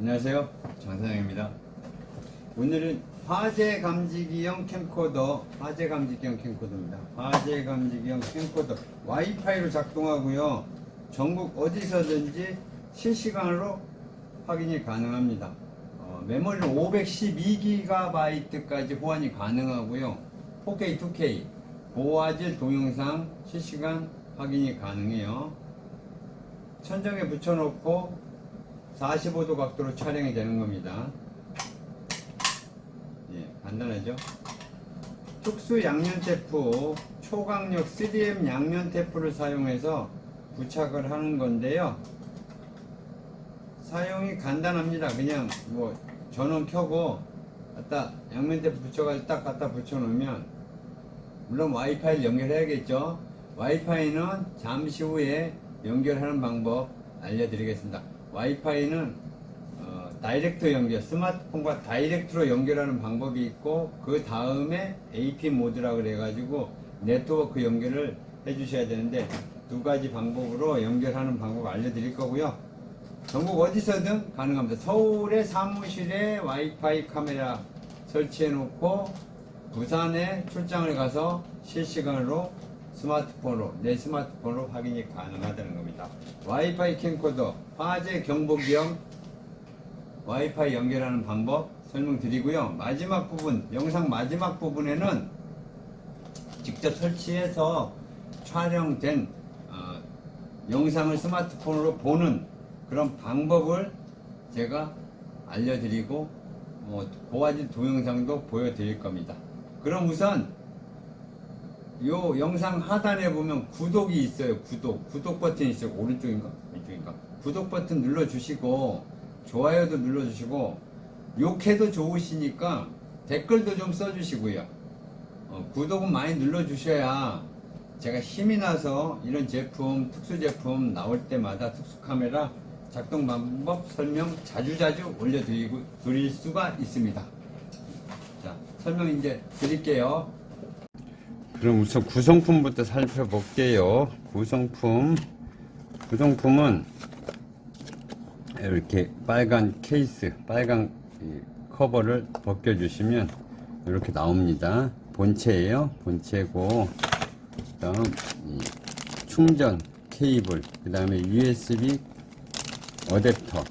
안녕하세요. 장사장입니다. 오늘은 화재 감지기형 캠코더, 화재 감지기형 캠코더입니다. 화재 감지기형 캠코더. 와이파이로 작동하고요. 전국 어디서든지 실시간으로 확인이 가능합니다. 어, 메모리는 512GB까지 호환이 가능하고요. 4K, 2K, 고화질 동영상 실시간 확인이 가능해요. 천정에 붙여놓고 45도 각도로 촬영이 되는 겁니다. 예, 간단하죠? 특수 양면 테프, 초강력 3M 양면 테프를 사용해서 부착을 하는 건데요. 사용이 간단합니다. 그냥 뭐 전원 켜고 갖다 양면 테프 붙여가지고 딱 갖다 붙여놓으면 물론 와이파이를 연결해야겠죠. 와이파이는 잠시 후에 연결하는 방법 알려드리겠습니다. 와이파이는 어, 다이렉트 연결, 스마트폰과 다이렉트로 연결하는 방법이 있고 그 다음에 AP 모드라 그래가지고 네트워크 연결을 해주셔야 되는데 두 가지 방법으로 연결하는 방법 알려드릴 거고요. 전국 어디서든 가능합니다. 서울의 사무실에 와이파이 카메라 설치해 놓고 부산에 출장을 가서 실시간으로 스마트폰으로 내 스마트폰으로 확인이 가능하다는 겁니다. 와이파이 캠코더 화재 경보기형 와이파이 연결하는 방법 설명드리고요. 마지막 부분 영상 마지막 부분에는 직접 설치해서 촬영된 어, 영상을 스마트폰으로 보는 그런 방법을 제가 알려드리고 어, 고화질 동영상도 보여드릴 겁니다. 그럼 우선 요 영상 하단에 보면 구독이 있어요. 구독. 구독 버튼이 있어요. 오른쪽인가? 왼쪽인가? 구독 버튼 눌러주시고, 좋아요도 눌러주시고, 욕해도 좋으시니까 댓글도 좀 써주시고요. 어, 구독은 많이 눌러주셔야 제가 힘이 나서 이런 제품, 특수 제품 나올 때마다 특수 카메라 작동 방법 설명 자주자주 올려드리고, 드릴 수가 있습니다. 자, 설명 이제 드릴게요. 그럼 우선 구성품부터 살펴볼게요. 구성품. 구성품은 이렇게 빨간 케이스, 빨간 이 커버를 벗겨주시면 이렇게 나옵니다. 본체예요. 본체고, 그다음 이 충전 케이블, 그 다음에 USB 어댑터.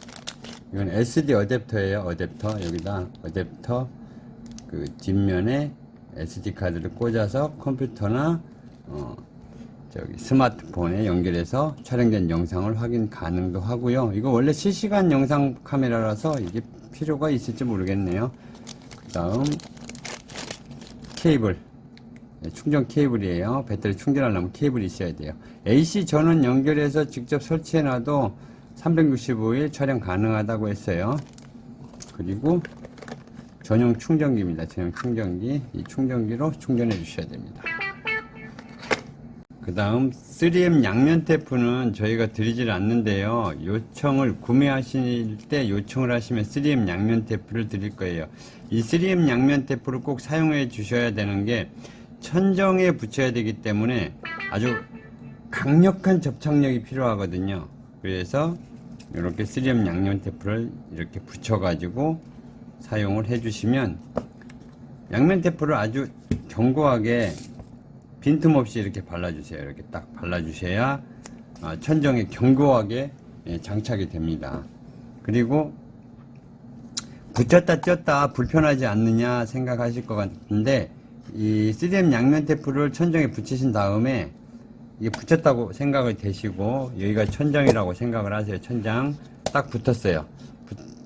이건 SD 어댑터예요. 어댑터 여기다 어댑터 그 뒷면에 SD 카드를 꽂아서 컴퓨터나 어, 저기 스마트폰에 연결해서 촬영된 영상을 확인 가능도 하고요. 이거 원래 실시간 영상 카메라라서 이게 필요가 있을지 모르겠네요. 그 다음 케이블 네, 충전 케이블이에요. 배터리 충전하려면 케이블이 있어야 돼요. AC 전원 연결해서 직접 설치해놔도 365일 촬영 가능하다고 했어요. 그리고 전용 충전기입니다. 전용 충전기. 이 충전기로 충전해 주셔야 됩니다. 그 다음 3M 양면 테프는 저희가 드리질 않는데요. 요청을 구매하실 때 요청을 하시면 3M 양면 테프를 드릴 거예요. 이 3M 양면 테프를 꼭 사용해 주셔야 되는 게 천정에 붙여야 되기 때문에 아주 강력한 접착력이 필요하거든요. 그래서 이렇게 3M 양면 테프를 이렇게 붙여가지고 사용을 해주시면 양면 테프를 아주 견고하게 빈틈없이 이렇게 발라주세요. 이렇게 딱 발라주셔야 아, 천정에 견고하게 예, 장착이 됩니다. 그리고 붙였다 쪘다 불편하지 않느냐 생각하실 것 같은데 이 3M 양면 테프를 천정에 붙이신 다음에 이게 붙였다고 생각을 되시고 여기가 천장이라고 생각을 하세요. 천장 딱 붙었어요.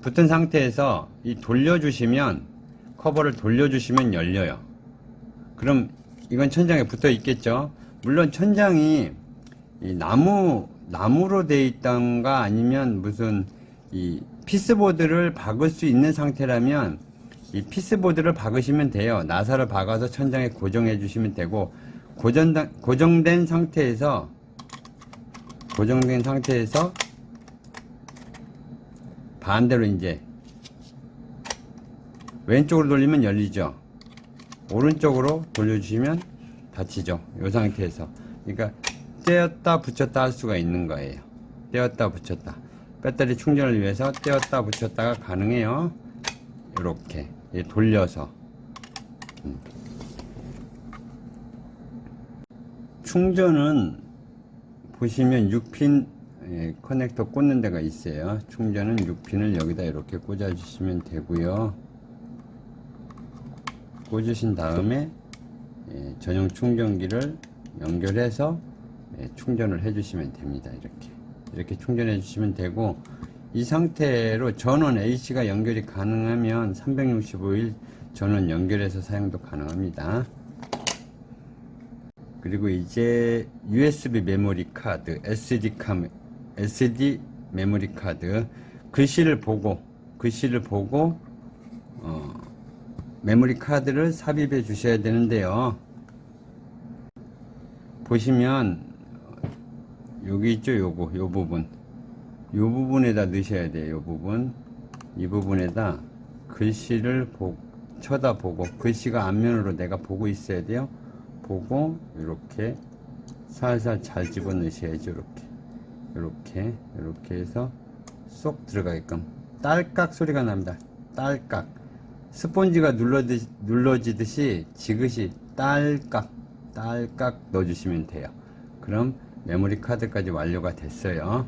붙- 붙은 상태에서 이 돌려주시면 커버를 돌려주시면 열려요. 그럼 이건 천장에 붙어 있겠죠. 물론 천장이 이 나무 나무로 돼 있던가 아니면 무슨 이 피스보드를 박을 수 있는 상태라면 이 피스보드를 박으시면 돼요. 나사를 박아서 천장에 고정해 주시면 되고 고정 고정된 상태에서 고정된 상태에서 반대로 이제 왼쪽으로 돌리면 열리죠. 오른쪽으로 돌려주시면 닫히죠. 이 상태에서. 그러니까 떼었다 붙였다 할 수가 있는 거예요. 떼었다 붙였다. 배터리 충전을 위해서 떼었다 붙였다가 가능해요. 이렇게 돌려서 음. 충전은 보시면 6핀 예, 커넥터 꽂는 데가 있어요. 충전은 6핀을 여기다 이렇게 꽂아 주시면 되고요. 꽂으신 다음에 예, 전용 충전기를 연결해서 예, 충전을 해 주시면 됩니다. 이렇게 이렇게 충전해 주시면 되고 이 상태로 전원 AC가 연결이 가능하면 365일 전원 연결해서 사용도 가능합니다. 그리고 이제 USB 메모리 카드, SD 카 SD 메모리 카드 글씨를 보고 글씨를 보고 어, 메모리 카드를 삽입해 주셔야 되는데요. 보시면 여기 있죠, 요거, 요 부분. 요 부분에다 넣으셔야 돼요, 요 부분. 이 부분에다 글씨를 보, 쳐다보고, 글씨가 앞면으로 내가 보고 있어야 돼요. 보고, 이렇게 살살 잘 집어 넣으셔야죠, 이렇게. 이렇게, 이렇게 해서 쏙 들어가게끔. 딸깍 소리가 납니다. 딸깍. 스폰지가 눌러지, 눌러지듯이 지그시 딸깍, 딸깍 넣어주시면 돼요. 그럼 메모리 카드까지 완료가 됐어요.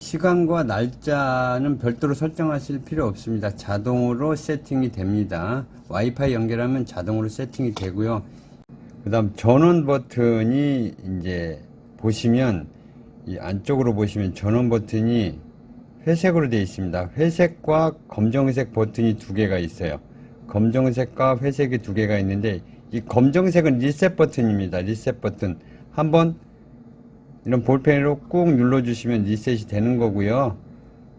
시간과 날짜는 별도로 설정하실 필요 없습니다. 자동으로 세팅이 됩니다. 와이파이 연결하면 자동으로 세팅이 되고요. 그 다음 전원 버튼이 이제 보시면 이 안쪽으로 보시면 전원 버튼이 회색으로 되어 있습니다. 회색과 검정색 버튼이 두 개가 있어요. 검정색과 회색이 두 개가 있는데 이 검정색은 리셋 버튼입니다. 리셋 버튼. 한번 이런 볼펜으로 꾹 눌러주시면 리셋이 되는 거고요.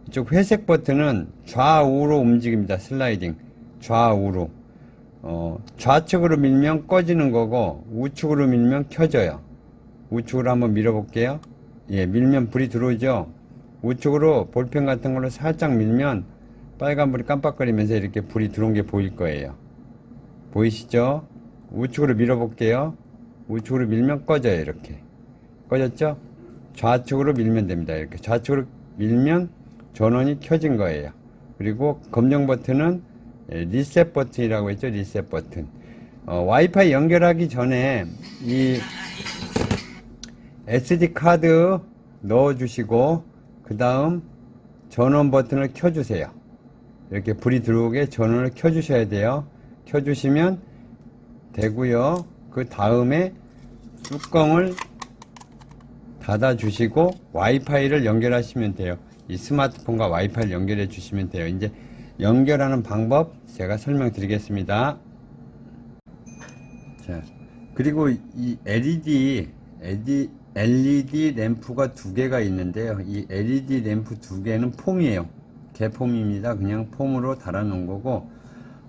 이쪽 회색 버튼은 좌우로 움직입니다. 슬라이딩. 좌우로. 어, 좌측으로 밀면 꺼지는 거고 우측으로 밀면 켜져요. 우측으로 한번 밀어볼게요. 예, 밀면 불이 들어오죠. 우측으로 볼펜 같은 걸로 살짝 밀면 빨간불이 깜빡거리면서 이렇게 불이 들어온 게 보일 거예요. 보이시죠? 우측으로 밀어볼게요. 우측으로 밀면 꺼져요, 이렇게. 꺼졌죠? 좌측으로 밀면 됩니다. 이렇게 좌측으로 밀면 전원이 켜진 거예요. 그리고 검정 버튼은 예, 리셋 버튼이라고 했죠. 리셋 버튼. 어, 와이파이 연결하기 전에 이 SD 카드 넣어주시고 그 다음 전원 버튼을 켜주세요. 이렇게 불이 들어오게 전원을 켜주셔야 돼요. 켜주시면 되고요. 그 다음에 뚜껑을 닫아 주시고 와이파이를 연결하시면 돼요. 이 스마트폰과 와이파이를 연결해 주시면 돼요. 이제 연결하는 방법 제가 설명드리겠습니다. 자, 그리고 이 LED, LED, LED 램프가 두 개가 있는데요. 이 LED 램프 두 개는 폼이에요. 개폼입니다. 그냥 폼으로 달아 놓은 거고,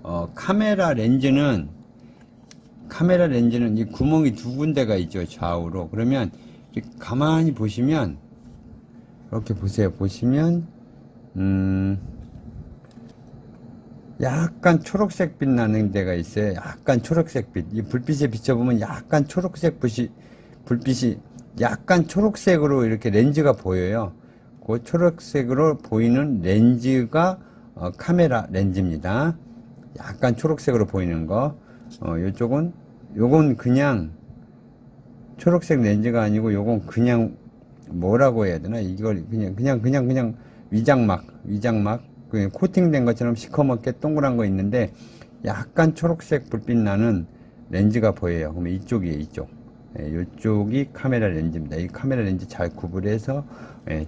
어, 카메라 렌즈는, 카메라 렌즈는 이 구멍이 두 군데가 있죠. 좌우로. 그러면 가만히 보시면, 이렇게 보세요. 보시면, 음, 약간 초록색 빛 나는 데가 있어요. 약간 초록색 빛. 이 불빛에 비춰보면 약간 초록색 빛이, 불빛이 약간 초록색으로 이렇게 렌즈가 보여요. 그 초록색으로 보이는 렌즈가 어, 카메라 렌즈입니다. 약간 초록색으로 보이는 거. 어, 요쪽은, 요건 그냥 초록색 렌즈가 아니고 요건 그냥 뭐라고 해야 되나? 이걸 그냥, 그냥, 그냥, 그냥 위장막, 위장막. 그 코팅된 것처럼 시커멓게 동그란 거 있는데 약간 초록색 불빛 나는 렌즈가 보여요. 그러면 이쪽이에요, 이쪽. 예, 이쪽이 카메라 렌즈입니다. 이 카메라 렌즈 잘 구분해서 예,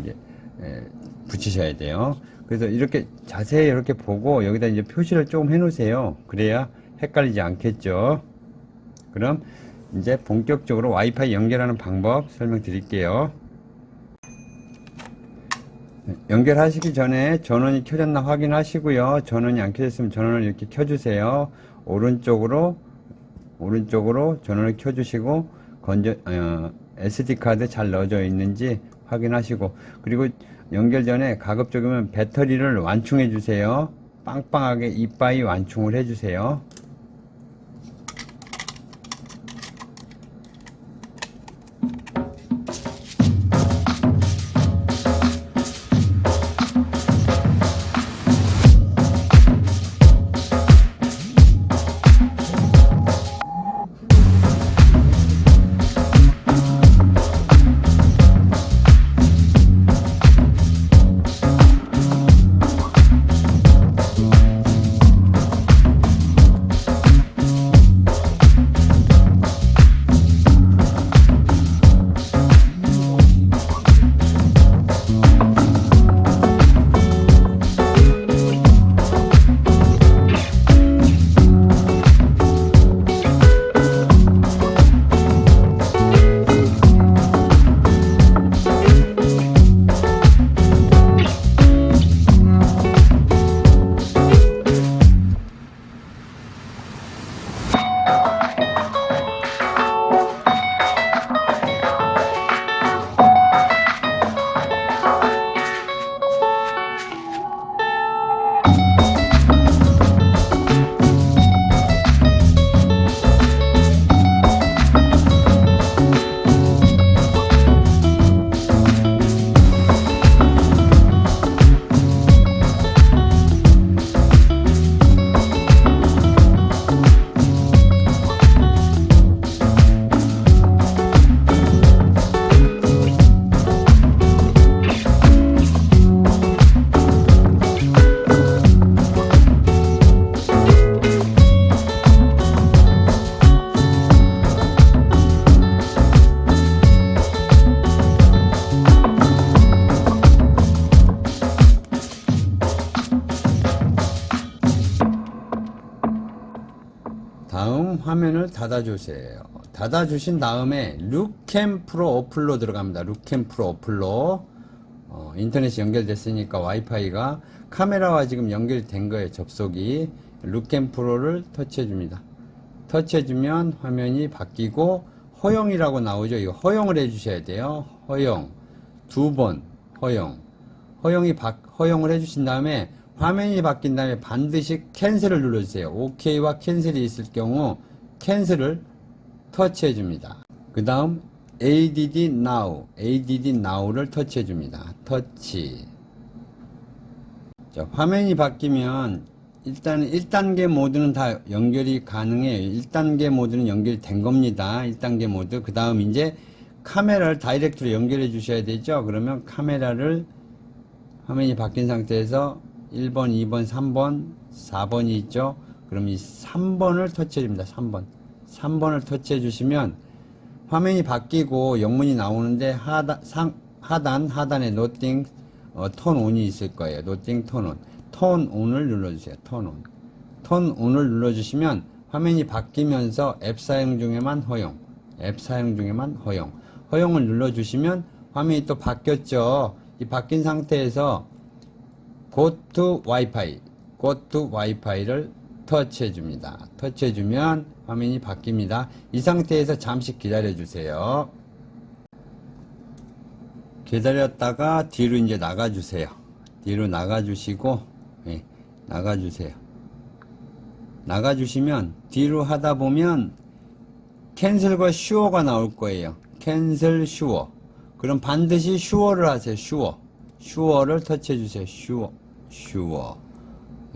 이제 예, 붙이셔야 돼요. 그래서 이렇게 자세히 이렇게 보고 여기다 이제 표시를 조금 해놓으세요. 그래야 헷갈리지 않겠죠. 그럼 이제 본격적으로 와이파이 연결하는 방법 설명드릴게요. 연결하시기 전에 전원이 켜졌나 확인하시고요. 전원이 안 켜졌으면 전원을 이렇게 켜주세요. 오른쪽으로 오른쪽으로 전원을 켜주시고 건져 어, SD 카드 잘 넣어져 있는지 확인하시고 그리고 연결 전에 가급적이면 배터리를 완충해 주세요. 빵빵하게 이빠이 완충을 해 주세요. 닫아주세요. 닫아주신 다음에 루캠 프로 어플로 들어갑니다. 루캠 프로 어플로 어, 인터넷이 연결됐으니까 와이파이가 카메라와 지금 연결된 거예요. 접속이 루캠 프로를 터치해 줍니다. 터치해 주면 화면이 바뀌고 허용이라고 나오죠. 이거 허용을 해 주셔야 돼요. 허용 두 번 허용 허용이 바, 허용을 해 주신 다음에 화면이 바뀐 다음에 반드시 캔슬을 눌러주세요. OK와 캔슬이 있을 경우 캔슬을 터치해 줍니다. 그 다음 ADD Now, ADD Now를 터치해 줍니다. 터치. 자, 화면이 바뀌면 일단 1단계 모드는 다 연결이 가능해요. 1단계 모드는 연결이 된 겁니다. 1단계 모드. 그 다음 이제 카메라를 다이렉트로 연결해 주셔야 되죠. 그러면 카메라를 화면이 바뀐 상태에서 1번, 2번, 3번, 4번이 있죠. 그럼 이 3번을 터치해 줍니다. 3번. 3번을 터치해 주시면 화면이 바뀌고 영문이 나오는데 하단, 상, 하단, 하단에 노팅, 어, 톤 온이 있을 거예요. 노팅 톤 온. 톤 온을 눌러주세요. 톤 온. 톤 온을 눌러주시면 화면이 바뀌면서 앱 사용 중에만 허용. 앱 사용 중에만 허용. 허용을 눌러주시면 화면이 또 바뀌었죠. 이 바뀐 상태에서 Go to Wi-Fi, Go to Wi-Fi를 터치해 줍니다. 터치해 주면 화면이 바뀝니다. 이 상태에서 잠시 기다려 주세요. 기다렸다가 뒤로 이제 나가 주세요. 뒤로 나가 주시고 예, 나가 주세요. 나가 주시면 뒤로 하다 보면 캔슬과 슈어가 나올 거예요. 캔슬 슈어. 그럼 반드시 슈어를 하세요. 슈어. 슈어를 터치해 주세요. 슈어. 슈어.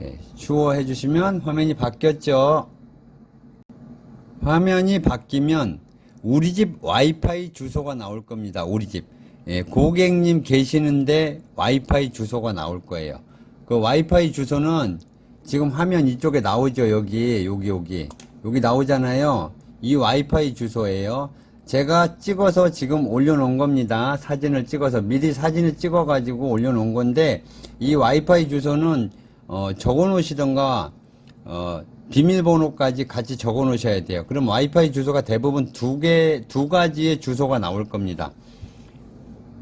예, 슈어 해주시면 화면이 바뀌었죠. 화면이 바뀌면 우리 집 와이파이 주소가 나올 겁니다. 우리 집. 예, 고객님 계시는데 와이파이 주소가 나올 거예요. 그 와이파이 주소는 지금 화면 이쪽에 나오죠. 여기, 여기, 여기. 여기 나오잖아요. 이 와이파이 주소예요. 제가 찍어서 지금 올려놓은 겁니다. 사진을 찍어서 미리 사진을 찍어가지고 올려놓은 건데 이 와이파이 주소는 어, 적어 놓으시던가 어, 비밀번호까지 같이 적어 놓으셔야 돼요. 그럼 와이파이 주소가 대부분 두 개, 두 가지의 주소가 나올 겁니다.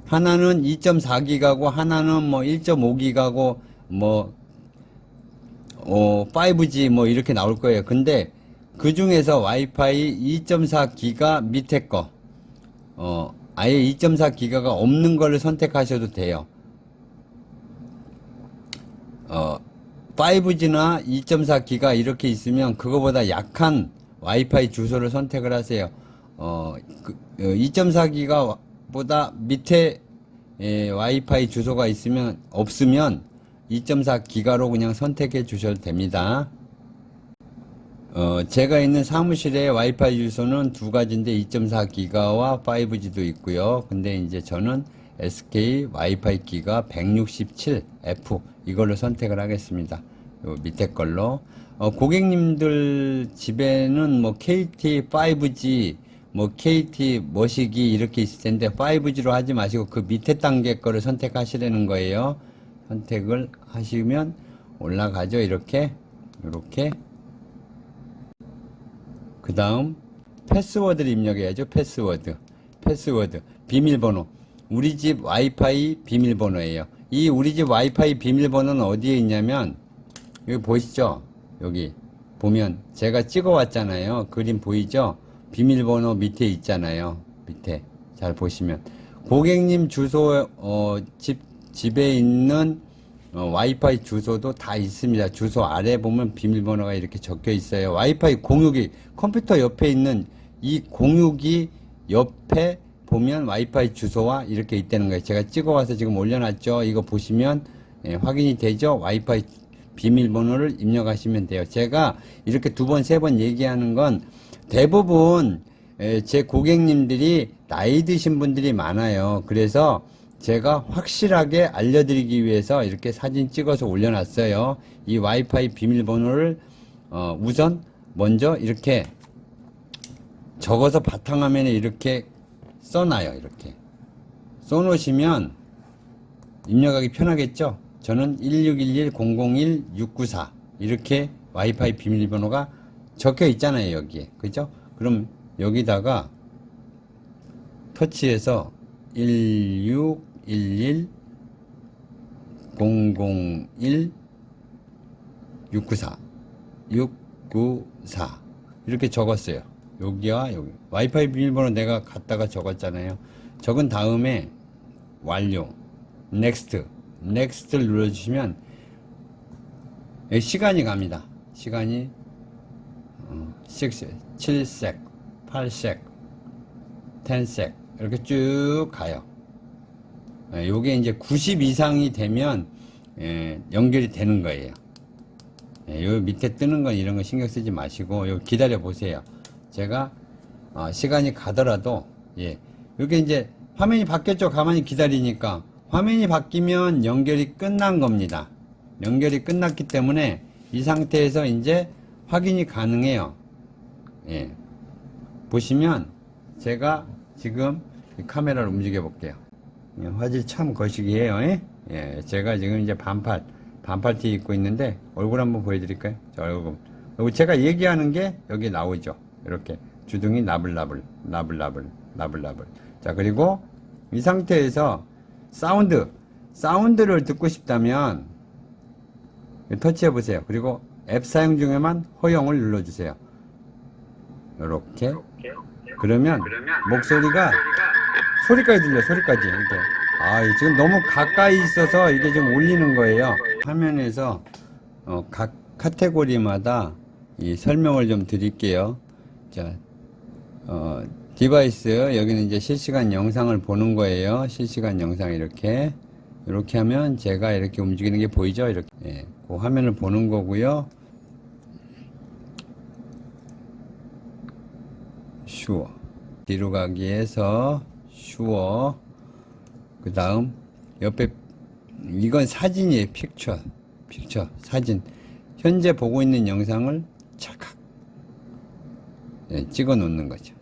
하나는 2.4기가고 하나는 뭐 1.5기가고 뭐 어, 5G 뭐 이렇게 나올 거예요. 근데 그 중에서 와이파이 2.4기가 밑에 거, 어, 아예 2.4기가가 없는 거를 선택하셔도 돼요. 어, 5G나 2.4 기가 이렇게 있으면 그거보다 약한 와이파이 주소를 선택을 하세요. 어, 그, 2.4 기가 보다 밑에 예, 와이파이 주소가 있으면 없으면 2.4 기가로 그냥 선택해 주셔도 됩니다. 어, 제가 있는 사무실의 와이파이 주소는 두 가지인데 2.4 기가와 5G도 있고요. 근데 이제 저는 SK 와이파이 기가 167F 이걸로 선택을 하겠습니다. 요 밑에 걸로. 어, 고객님들 집에는 뭐 KT 5G 뭐 KT 머시기 이렇게 있을 텐데 5G로 하지 마시고 그 밑에 단계 거를 선택하시라는 거예요. 선택을 하시면 올라가죠. 이렇게 이렇게 그 다음 패스워드를 입력해야죠. 패스워드. 패스워드. 비밀번호. 우리 집 와이파이 비밀번호예요. 이 우리 집 와이파이 비밀번호는 어디에 있냐면 여기 보이시죠? 여기 보면 제가 찍어 왔잖아요. 그림 보이죠? 비밀번호 밑에 있잖아요. 밑에 잘 보시면 고객님 주소 어, 집 집에 있는 어, 와이파이 주소도 다 있습니다. 주소 아래 보면 비밀번호가 이렇게 적혀 있어요. 와이파이 공유기 컴퓨터 옆에 있는 이 공유기 옆에 보면 와이파이 주소와 이렇게 있다는 거예요. 제가 찍어 와서 지금 올려놨죠. 이거 보시면 예, 확인이 되죠. 와이파이 비밀번호를 입력하시면 돼요. 제가 이렇게 두 번, 세 번 얘기하는 건 대부분 에, 제 고객님들이 나이 드신 분들이 많아요. 그래서 제가 확실하게 알려드리기 위해서 이렇게 사진 찍어서 올려놨어요. 이 와이파이 비밀번호를 어, 우선 먼저 이렇게 적어서 바탕화면에 이렇게 써놔요. 이렇게 써놓으시면 입력하기 편하겠죠. 저는 1611-001-694 이렇게 와이파이 비밀번호가 적혀 있잖아요, 여기에. 그죠? 그럼 여기다가 터치해서 1611 001 694 694 이렇게 적었어요. 여기와 여기 와이파이 비밀번호 내가 갖다가 적었잖아요. 적은 다음에 완료 넥스트 넥스트를 눌러주시면 여기 시간이 갑니다. 시간이 어, 6, 7색, 8색, 10색 이렇게 쭉 가요. 예, 요게 이제 90 이상이 되면 예, 연결이 되는 거예요. 예, 요 밑에 뜨는 건 이런 거 신경 쓰지 마시고 요 기다려 보세요. 제가 어, 시간이 가더라도 예, 요게 이제 화면이 바뀌었죠. 가만히 기다리니까 화면이 바뀌면 연결이 끝난 겁니다. 연결이 끝났기 때문에 이 상태에서 이제 확인이 가능해요. 예. 보시면 제가 지금 이 카메라를 움직여 볼게요. 예, 화질 참 거시기해요. 예? 예, 제가 지금 이제 반팔, 반팔 티 입고 있는데 얼굴 한번 보여드릴까요? 저 얼굴. 여기 제가 얘기하는 게 여기 나오죠. 이렇게 주둥이 나불나불, 나불나불, 나불나불. 자, 그리고 이 상태에서 사운드, 사운드를 듣고 싶다면 터치해 보세요. 그리고 앱 사용 중에만 허용을 눌러주세요. 이렇게. 그러면 목소리가 소리까지 들려, 소리까지. 이렇게. 아, 지금 너무 가까이 있어서 이게 좀 울리는 거예요. 화면에서 어, 각 카테고리마다 이 설명을 좀 드릴게요. 자, 어, 디바이스 여기는 이제 실시간 영상을 보는 거예요. 실시간 영상 이렇게 이렇게 하면 제가 이렇게 움직이는 게 보이죠? 이렇게 예, 그 화면을 보는 거고요. 슈어 뒤로 가기에서 슈어 그 다음 옆에 이건 사진이에요. 픽처 픽처 사진 현재 보고 있는 영상을 찰칵 예, 찍어 놓는 거죠.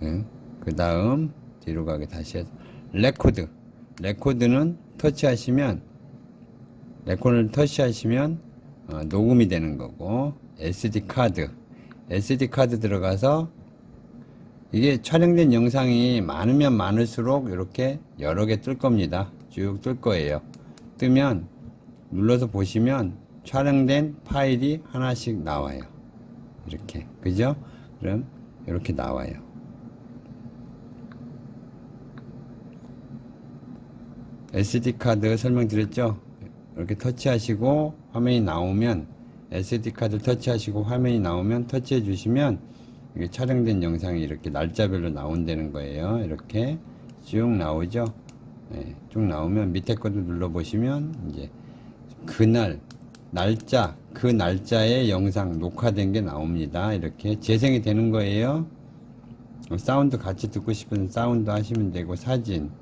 그 다음 뒤로 가게 다시 해서 레코드. 레코드는 터치하시면 레코드를 터치하시면 어, 녹음이 되는 거고 SD 카드. SD 카드 들어가서 이게 촬영된 영상이 많으면 많을수록 이렇게 여러 개 뜰 겁니다. 쭉 뜰 거예요. 뜨면 눌러서 보시면 촬영된 파일이 하나씩 나와요. 이렇게. 그죠? 그럼 이렇게 나와요 SD카드 설명드렸죠? 이렇게 터치하시고 화면이 나오면 SD카드 터치하시고 화면이 나오면 터치해 주시면 이게 촬영된 영상이 이렇게 날짜별로 나온다는 거예요. 이렇게 쭉 나오죠? 네, 쭉 나오면 밑에 것도 눌러보시면 이제 그날 날짜 그 날짜의 영상 녹화된 게 나옵니다. 이렇게 재생이 되는 거예요. 어, 사운드 같이 듣고 싶은 사운드 하시면 되고 사진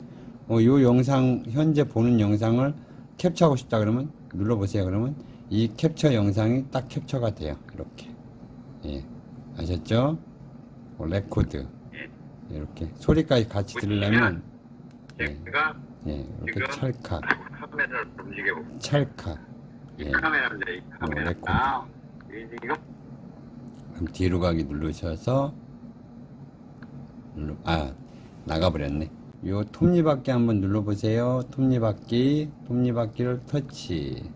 어, 요 영상 현재 보는 영상을 캡처하고 싶다 그러면 눌러보세요. 그러면 이 캡처 영상이 딱 캡처가 돼요. 이렇게. 예. 아셨죠? 어, 레코드. 이렇게 소리까지 같이 들으려면 예, 제가 예 이렇게 찰칵. 카메라를 찰칵. 예. 카메라입니다. 이 카메라 레코드. 아, 이- 이거 그럼 뒤로 가기 누르셔서 눌러 아 나가버렸네 요 톱니바퀴 한번 눌러보세요. 톱니바퀴 톱니바퀴를 터치.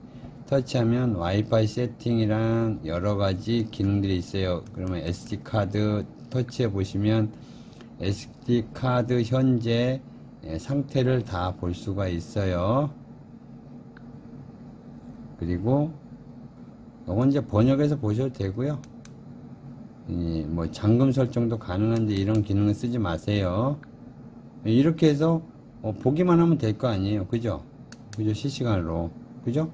터치하면 와이파이 세팅이랑 여러가지 기능들이 있어요. 그러면 SD카드 터치해 보시면 SD카드 현재 예, 상태를 다 볼 수가 있어요. 그리고 이건 이제 번역해서 보셔도 되고요. 이, 뭐 잠금 설정도 가능한데 이런 기능은 쓰지 마세요. 이렇게 해서 어, 보기만 하면 될 거 아니에요. 그죠? 그죠? 실시간으로. 그죠?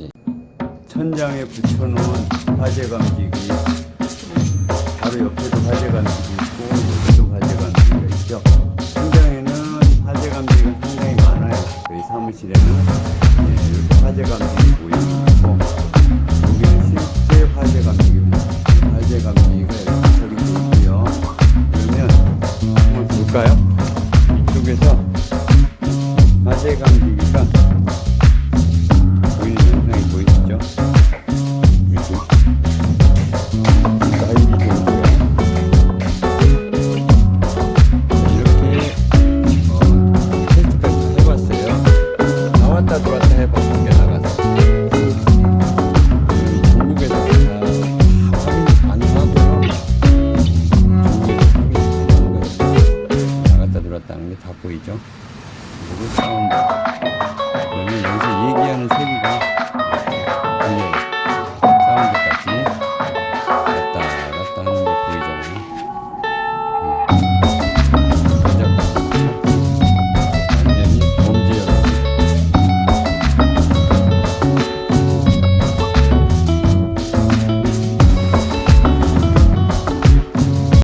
예. 천장에 붙여놓은 화재 감지기. 바로 옆에도 화재 감지기 있고, 여기도 화재 감지기가 있죠. 천장에는 화재 감지기가 상당히 많아요. 저희 사무실에는. 예, 이렇게 화재 감지기 보이고 여기는 실제 화재 감지기입니다. 화재 감지기가 설치되어 있고요. 볼까요?